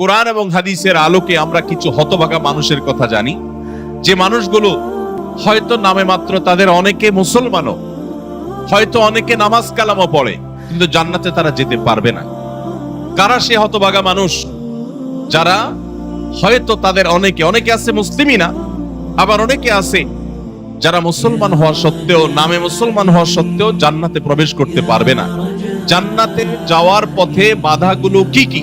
কোরআন এবং হাদিসের আলোকে আমরা কিছু হতভাগা মানুষের কথা জানি। যে মানুষগুলো হয়তো নামে মাত্র তাদের অনেকে মুসলমানও, হয়তো অনেকে নামাজ কালামও পড়ে, কিন্তু জান্নাতে তারা যেতে পারবে না। কারা সে হতভাগা মানুষ? যারা হয়তো তাদের অনেকে অনেকে আছে মুসলিমই না, আবার অনেকে আছে যারা মুসলমান হওয়া সত্ত্বেও, নামে মুসলমান হওয়া সত্ত্বেও জান্নাতে প্রবেশ করতে পারবে না। জান্নাতে যাওয়ার পথে বাধাগুলো কি কি?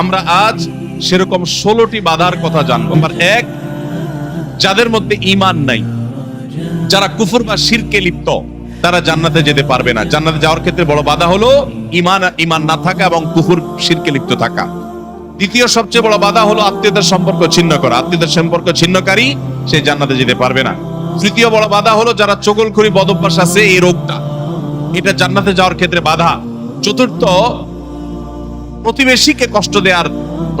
আমরা আজ সেরকম ষোলোটি বাধার কথা জানব। নাম্বার এক, যাদের মধ্যে ইমান নাই, যারা কুফর বা শিরকে লিপ্ত, তারা জান্নাতে যেতে পারবে না। জান্নাতে যাওয়ার ক্ষেত্রে বড় বাধা হলো ইমান ইমান না থাকা এবং কুফুর, শিরকে লিপ্ত থাকা। দ্বিতীয় সবচেয়ে বড় বাধা হলো আত্মীয়তার সম্পর্ক ছিন্ন করা। আত্মীয়তার সম্পর্ক ছিন্নকারী, সে জান্নাতে যেতে পারবে না। তৃতীয় বড় বাধা হলো যারা চগলখড়ি বদভ্যাস আছে, এই রোগটা। এটা জান্নাতে যাওয়ার ক্ষেত্রে বাধা। চতুর্থ প্রতিবেশীকে কষ্ট দেওয়ার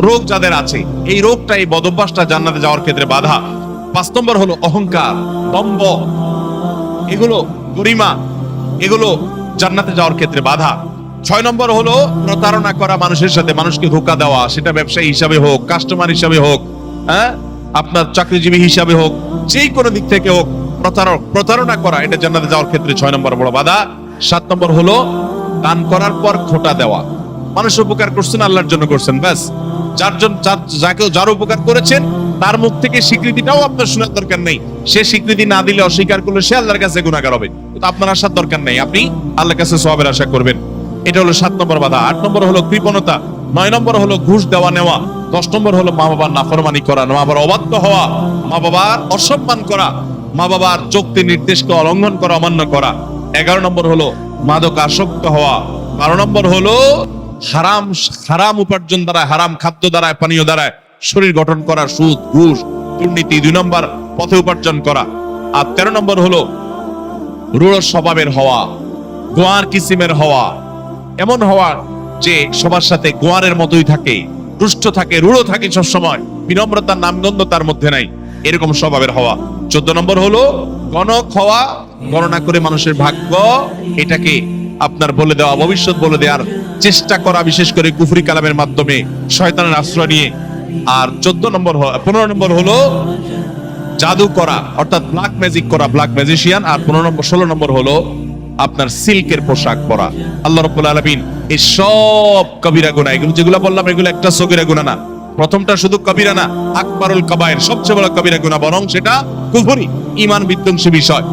রোগ যাদের আছে, এই রোগটা, এই বদভ্যাসটা জান্নাতে যাওয়ার ক্ষেত্রে বাধা। পাঁচ নম্বর হলো অহংকার, দম্ভ। এগুলো গরিমা, এগুলো জান্নাতে যাওয়ার ক্ষেত্রে বাধা। ছয় নম্বর হলো প্রতারণা করা মানুষের সাথে, মানুষকে ধোকা দেওয়া, সেটা ব্যবসায়ী হিসাবে হোক কাস্টমার হিসাবে হোক হ্যাঁ? আপনার চাকরিজীবী হিসাবে হোক, যেই কোনো দিক থেকে হোক প্রতারক প্রতারণা করা, এটা জান্নাতে যাওয়ার ক্ষেত্রে ছয় নম্বর বড় বাধা। সাত নম্বর হলো দান করার পর খোটা দেওয়া। মানুষ উপকার করছেন, আল্লাহর জন্য করছেন। ব্যাস, যার জন্য যাকে যার উপকার করেছেন, তার মুখ থেকে স্বীকৃতিটাও আপনার শোনার দরকার নেই। সে স্বীকৃতি না দিলে অস্বীকার করলে সে আল্লাহর কাছে গুণাগার হবে। আপনার আসার দরকার নেই। আপনি আল্লাহর কাছে সবের আশা করবেন। এটা হলো সাত নম্বর বাধা। আট নম্বর হলো কৃপণতা। নয় নম্বর হলো ঘুষ দেওয়া নেওয়া। দশ নম্বর হলো মা বাবার নাফরমানি করা মা বাবার অবাধ্য হওয়া মা বাবার অসম্মান করা মা বাবার চুক্তি নির্দেশকে অলঙ্ঘন করা, অমান্য করা। এগারো নম্বর হলো মাদক আসক্ত হওয়া। বারো নম্বর হলো হারাম হারাম উপার্জন দ্বারা হারাম খাদ্য দ্বারা পানীয় দ্বারা শরীর গঠন করা, সুদ, ঘুষ, দুর্নীতি, দুই নম্বর পথে উপার্জন করা। আর তেরো নম্বর হলো রূঢ় স্বভাবের হওয়া, গোয়ার কিসিমের হওয়া। এমন হওয়া যে সবার সাথে গোয়ারের মতোই থাকে, রুষ্ট থাকে, রূঢ় থাকে সবসময়, বিনম্রতার নামগন্ধ তার মধ্যে নাই, এরকম স্বভাবের হওয়া। চোদ্দ নম্বর হলো গণক হওয়া, গণনা করে মানুষের ভাগ্য, এটাকে আপনার বলে দেওয়া, ভবিষ্যৎ বলে দেওয়ার চেষ্টা করা, বিশেষ করে কুফরি কালামের মাধ্যমে শয়তানের আশ্রয় নিয়ে। আর চোদ্দ নম্বর পনেরো নম্বর হলো জাদু করা, অর্থাৎ ব্ল্যাক ম্যাজিক করা ব্ল্যাক ম্যাজিশিয়ান আর পনেরো নম্বর, ষোলো নম্বর হলো আপনার সিল্কের পোশাক পরা। আল্লাহ রব্বুল আলমিন এই সব কবিরা গুণা এগুলো যেগুলো বললাম, এগুলো একটা সগিরা গুণা না। প্রথমটা শুধু কবিরা না, আকবরুল কবায়ের সবচেয়ে বড় কবিরা গুণা বরং সেটা কুফরি ইমান বিধ্বংসী বিষয়।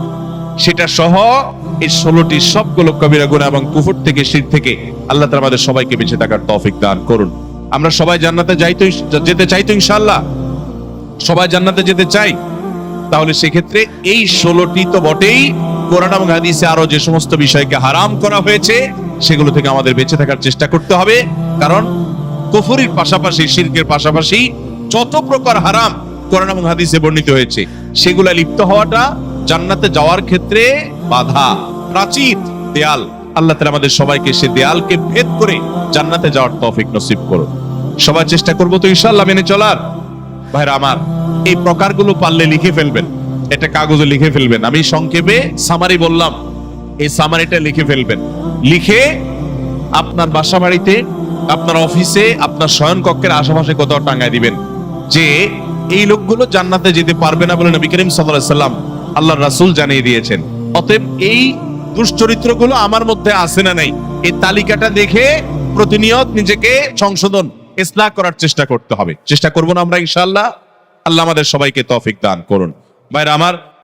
সেটা সহ এই ষোলোটি সবগুলো কবিরা গুণা এবং কুফর থেকে, শির থেকে আল্লাহ তাআলা আমাদের সবাইকে বেঁচে থাকার তৌফিক দান করুন। আমরা সবাই জান্নাতে যাইতো যেতে চাইতো ইনশাল্লাহ সবাই জান্নাতে যেতে চাই। তাহলে সেক্ষেত্রে এই ষোলোটি তো বটেই। কোরআন এবং হাদিসে আরও যে সমস্ত বিষয়কে হারাম করা হয়েছে, সেগুলো থেকে আমাদের বেঁচে থাকার চেষ্টা করতে হবে। কারণ কুফরির পাশাপাশি শিল্পের পাশাপাশি যত প্রকার হারাম কোরআন এবং হাদিসে বর্ণিত হয়েছে, সেগুলা লিপ্ত হওয়াটা জান্নাতে যাওয়ার ক্ষেত্রে বাধা, প্রাচীর, দেয়াল। আল্লাহ তাআলা আমাদের সবাইকে সে দেয়ালকে ভেদ করে জান্নাতে যাওয়ার তৌফিক নসিব করুন। সবাই চেষ্টা করব তো ইনশাআল্লাহ মেনে চলার। ভাইরা আমার, এই প্রকারগুলো পারলে লিখে ফেলবেন। এটা কাগজে লিখে ফেলবেন। আমি সংক্ষেপে সামারি বললাম। এই সামারিটা লিখে ফেলবেন। লিখে আপনার বাসা বাড়িতে আপনার অফিসে, আপনার শয়ন কক্ষের আশেপাশে কোথাও টাঙ্গায় দিবেন। যে এই লোকগুলো জান্নাতে যেতে পারবে না বলে নবী করিম সাল্লাম আল্লাহর রাসুল জানিয়ে দিয়েছেন। অতএব এই দুশ্চরিত্রগুলো আমার মধ্যে আছে না নাই, এই তালিকাটা দেখে প্রতিনিয়ত নিজেকে সংশোধন, ইসলাহ করার চেষ্টা করতে হবে। চেষ্টা করব না আমরা ইনশাআল্লাহ। আল্লাহ আমাদের সবাইকে তফিক দান করুন। ভাইরা আমার